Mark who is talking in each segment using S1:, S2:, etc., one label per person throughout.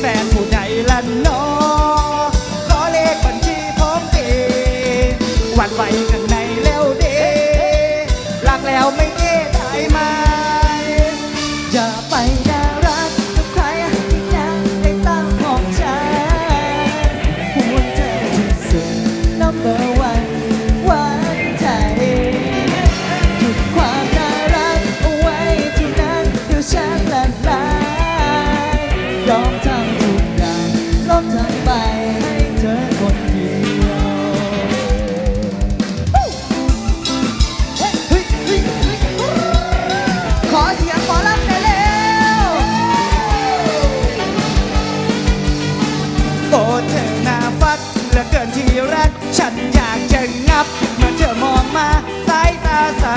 S1: แฟนผู้ใดละเนอขอเลขบัญชีพร้อมเพย์วันไหวข้างในแล้วเดรักแล้วไม่เก้ได้ไหมอย่า เธอ
S2: หน้า
S1: ฟัดเหลือเกินที่รัก ฉันอยากจะงับ เมื่อเธอมองมาสายตาสา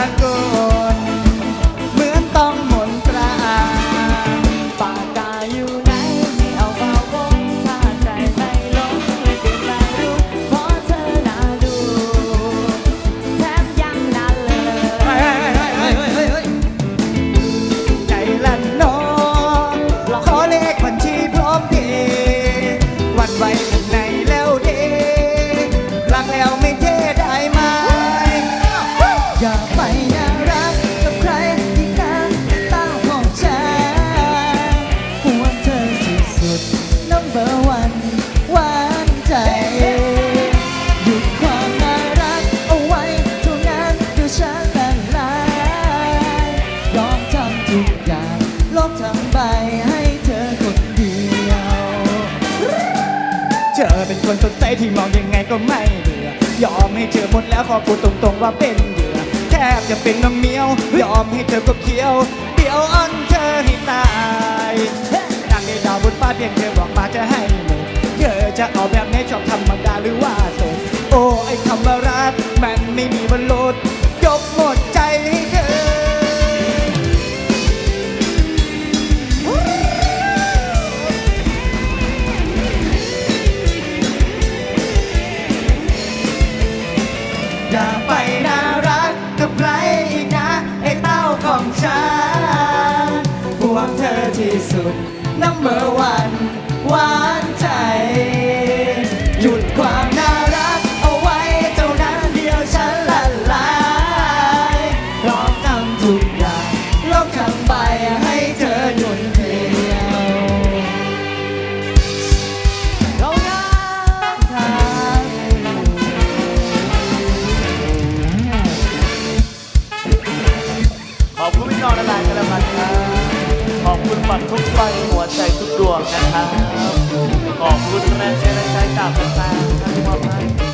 S1: คนสดใสที่มองยังไงก็ไม่เบื่อยอมให้เธอหมดแล้วขอพูดตรงๆว่าเป็นเหยื่อแทบจะเป็นน้ำเมียวยอมให้เธอก็เคี้ยว เดี๋ยวอ้อนเธอให้ตายดังในดาวบนฟ้าเพียงเธอบอกมาจะให้หมดเธอจะเอาแบบไหนชอบธรรมดาหรือว่าสดโอ้ไอ้คำว่ารักมันไม่มีวันลด อย่าไปน่ารักกับใครอีกนะ ไอ้เต้าของฉันห่วงเธอที่สุดน้ำเบ
S3: อร์วัน คุณปัดทุกใบหัวใจทุกดวงนะครับ ขอบคุณแรงใจแรงใจจากแฟนๆที่มอบให้